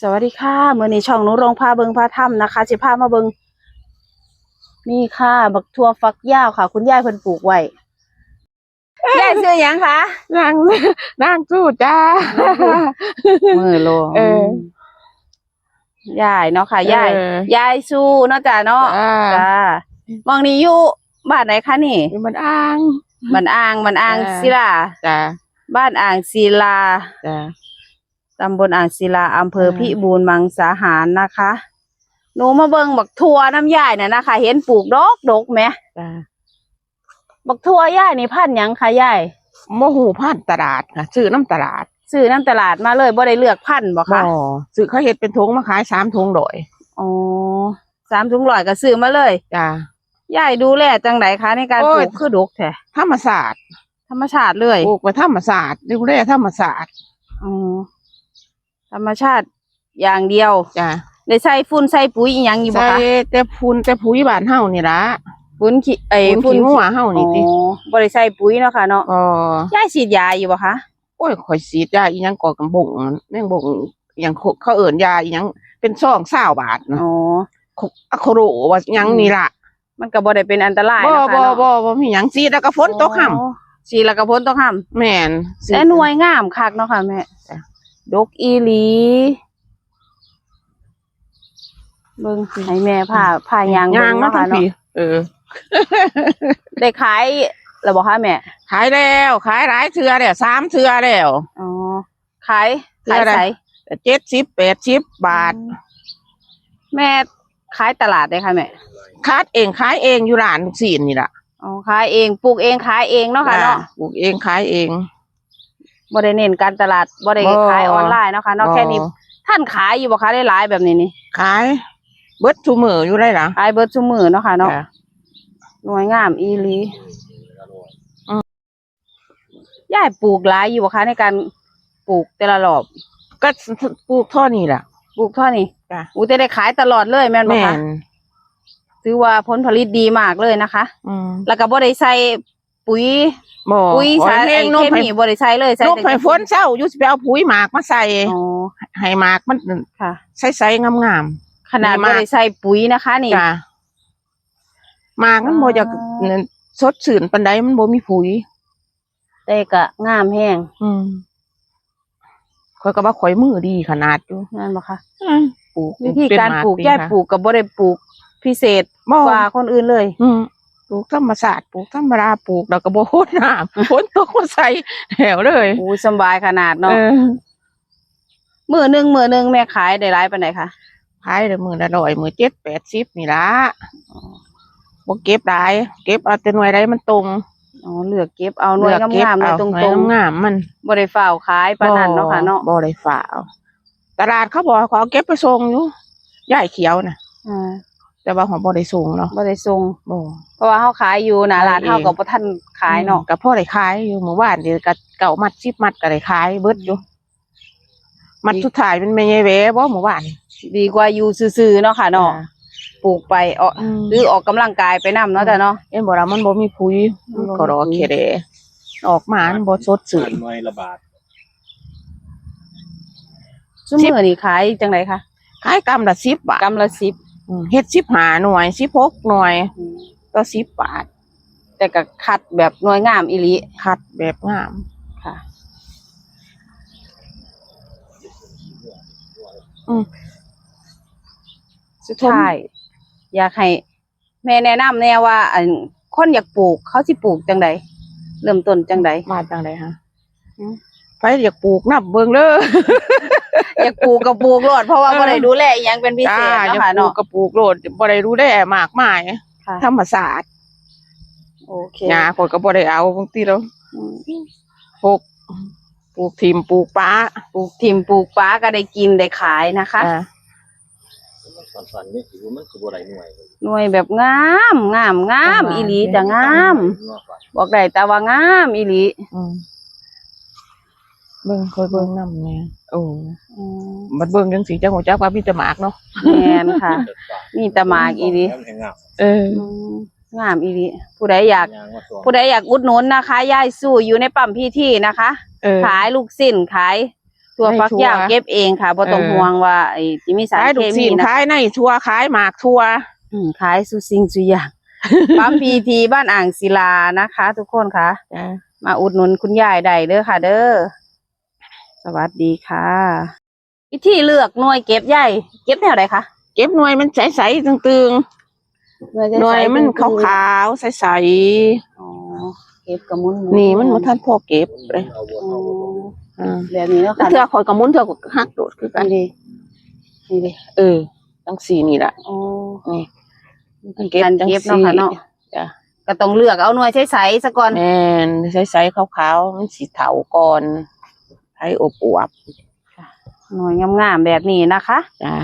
สวัสดีค่ะมื้อนี้ช่องหนูโรงพาเบิงพาถ้ำนะคะสิพามาเบิงนี่ค่ะ บักทั่วฟักยาวค่ะ คุณยายเพิ่นปลูกไว้ยายซื้อหยังคะนางนางสู้จ้า มือโลเออ ยายเนาะค่ะยายเออยายสู้เนาะจ้าเนาะจ้า จ้ามองนี้อยู่บ้านไหนคะนี่มันอ้าง บ้านอ่างบ้านอ่างจ้าศิลาจ้าบ้านอ่างศิลาจ้า ตำบลอ่างศิลาอำเภออ่าพิบูลมังสาหารนะคะ หนูมาเบิงบักทั่วน้ำยายน่ะนะคะ เห็นปลูกดอกดกไหมจ้าบักทั่วยายนี่พันธุ์หยังคะยายโมหูผ่านตลาดค่ะซื้อน้ำตลาดซื้อน้ำตลาดมาเลยบ่ได้เลือกพันธุ์บ่บ่คะซื้อเขาเห็ดเป็นถุงมาขายสามถุงโดยอ๋อสามถุงร้อยก็ซื้อมาเลยจ้ายายดูแลจังไดคะในการโอ้ปยลูกคือดกแท้ธรรมศาสตร์ธรรมชาติเลยปลูกไปธรรมศาสตร์ดูแลธรรมศาสตร์อ๋อ ธรรมชาติอย่างเดียวจ้าได้ใส่ฝุ่นใส่ปุ๋ยอีหยังอยู่บ่ใส่คะแต่พุนแต่ผุยบ้านเฮานี่ละฝุ่นขี้ไอ้ฝุ่นขี้งัวเฮานี่ติอ๋อบ่ได้ใส่ปุ๋ยเนาะค่ะเนาะอ๋อยายฉีดยาอยู่บ่คะโอ้ยข่อยสีดยาอีหยังก่อกันบ่งแม่งบ่งอหยังเขาเขาเอิ้นยาอีหยังเป็นซอง20บาทนะอ๋ออะโคโรว่าหยังนี่ล่ะมันก็บ่ได้เป็นอันตรายบ่นะคะบ่เนาะบ่บ่มีหยังสีดแล้วก็ฝนตกค่ำ อ๋อสีแล้วก็ฝนตกค่ำแม่นสิแต่หน่วยงามคักเนาะค่ะแม่จ้ะ ดกอีหลี เบิ่งให้แม่ผ้าผ้ายางยางเบิ่มาเนาะทั้ค่ะงเนาะ ปีเออ ได้ขายแล้วบ่คะแม่ ขายแล้วขายหลายเทื่อแล้วสามเทื่อแล้ว อ๋อ ขายเทื่ขาอยอะไรใสเจ็ดสิบแปดสิบบาท แม่ขายตลาดได้ค่ะแม่คัดเองขายเองอยู่ร้านลูกศิษย์นี่ล่ะอ๋อ ขายเอง ปลูกเองขายเองเนาะค่ะเนาะ ปลูกเองขายเอง บ่ได้เน้นการตลาดบ่ได้บ่ขายออนไลน์เนาะค่ะเนาะแค่นี้บ่ท่านขายอยู่บ่คะได้หลายแบบนี้นี่ขาย เบิดทุมืออยู่ได้ล่ะขายเบิดซุมื้อเนาะค่ะเนาะจ้ะ หน่วยงามอีหลีอืม ยายปลูกหลายอยู่บ่คะในการปลูกแต่ละรอบก็ปลูกเท่านี้ล่ะปลูกเท่านี้จ้ะอู้แต่ได้ขายตลอดเลยแม่นบ่แม่คะนถือว่าผลผลิตดีมากเลยนะคะ อืมแล้วก็บ่ได้ใส่ ปุ๋ยบ่ปุ๋ยขอสารให้ไอ้นเคกให้มีบ่ได้ใส่เลยใส่นกแต่ให้ฝนเศร้าอยู่สิไปเอาปุ๋ยหมากมาใส่อ๋อให้หมากมันค่ะ ใสๆงามขนาดดีบ่มากได้ใส่ปุ๋ยนะคะ นี่ ๆจ้ะหมากมันบ่อยากอ๋อสดชื่นปานใดมันบ่มีปุ๋ย แต่ก็งามแฮงอืมข่อยก็ว่าข่อยมือดีขนาดอยู่นั่นบ่คะปลูกวิธีการเป็นหมปลูกดียายค่ะปลูกก็บ่ได้ปลูกพิเศษบ่กว่าคนอื่นเลย อืม ปลูกธรรมศาสตร์ปลูกธรรมดาปลูกแล้วก็บ่โหดน้ำฝนตกมาใส่แหวเลยอู้สำบายขนาดเนาะเออมื้อหนึงมื้อหนึงแม่ขายได้หลายปานใดคะขายได้มื้อละร้อยมื้อเจ็ดแปดสิบนี่ล่ะบ่เก็บได้เก็บเอาแต่หน่วยใดมันตรงอ๋อเลือกเก็บเอาหน่วยเลือกเก็บงามๆหน่วยเอาตรหน่วยงงามๆมันๆบ่ได้ฝ้าวขายปานนั้นเนาะค่ะเนาะบ่ได้ฝากตลาดเขาบอกเขาเอาเก็บไปส่งอยู่ย่ายเขียวน่ะอ่า แต่ว่าของบ่ได้ส่งเนาะบ่ได้ส่งบ่เพราะว่าเฮาขายอยู่หน้าร้านขายเองเฮาก็บ่ทันขายเนาะก็พอได้ขายอยู่เมื่อวานเดี๋ยวก็เก่ามัดสิบมัดก็ได้ขายเบิดอยู่ มัดสุดท้ายมันไม่ใช่แหวบ่เมื่อวานดีกว่าอยู่ซื่อๆเนาะค่ะเนาะปลูกไปเอออืมหรือออกกำลังกายไปนํเนาะแต่เนาะเอ็นบอกว่ามันบ่มีปุ๋ยมันบ่มีก็รอปุ๋ยเคเดออกมามันบ่สดชื่นหน่วยระบาดซุมื้อนี่ขายจังไดคะขายกำละ10บาทกำละ10อืม เฮ็ด15หน่วย16หน่วยต่อ10บาท แต่ก็คัดแบบหน่วยงามอีหลีคัดแบบงามค่ะสุดท้าย อยากให้แม่แนะนำแน่ว่าอันคนอยากปลูกเขาสิปลูกจังใดเริ่มต้นจังใดมาจังไดฮะอืม ไผอยากปลูกนับเบิ่งเด้ออยากปลูกก็ปลูกโลดเพราะว่าบ่ได้ดูแลอีหยังเป็นพิเศษจ้าอยากเนาะค่ะปลูเนาะกก็ปลูกโลดบ่ได้รู้ได้มากมายค่ะธรรมศาสตร์โอเคหญ้าคนก็บ่ได้เอาบางทีแล้วอืมปลูกปลูกทิมปลูกป้าปลูกทิมปลูกป้าก็ได้กินได้ขายนะคะ อ่ามันสันๆนี่ถือว่ามันคือบ่ได้หน่วยหน่วยแบบงามงามงามอีหลีจะงามนอกจากบอกได้แต่ว่างามอีหลีอืม เบิ่งคอยเบิ่งนำแน่โอ้อืมมันเบิ่งจังสีจังหัวจักว่ามีแต่หมากเนาะแม่นค่ะเด็ดขาดมีแต่หมากอีหลีแล้วมันแห้งงามเอออืมงามอีหลีผู้ใดอยากยางมาสวมผู้ใดอยากอุดหนุนนะคะยายสู้อยู่ในปั๊มพี่ที่นะคะเออขายลูกสิ้นขายถั่วฟักยาวเก็บเองค่ะบ่ต้องเออห่วงว่าไอ้ที่มีสารขายเคดุกมีสินนะขายในทัวขายหมากทัวอืมขายสุสิ่งสุอย่างปั๊มพีทีบ้านอ่างศิลานะคะ ทุกคนค่ะจ้ามาอุดหนุนคุณยายได้เด้อค่ะ เด้อ สวัสดีค่ะวิธีเลือกหน่วยเก็บใหญ่เก็บแนวไหนคะเก็บหน่วยมันใสๆตึงๆหน่วยมันขาวๆใสอ๋อเก็บกระมุนๆนี่มันบ่ทันพอเก็บเลยเอาวัวอ๋อเอาวัวอ่าแบบนี้แล้วแล้วค่ะเทื่อข่อยก็หมุนเทื่อก็หักโดดคือกัอันนนี้นี่ดิเออจังสีนี่ล่ะอ๋อนี่การเก็บเนาะค่ะเนาะจ้ะก็ต้องเลือกเอาหน่วยใสๆซะก่อนแม่นใสๆขาวๆมันสีเถาก่อนให้ อบอวบหน่วยงามๆแบบนี้นะคะจ้า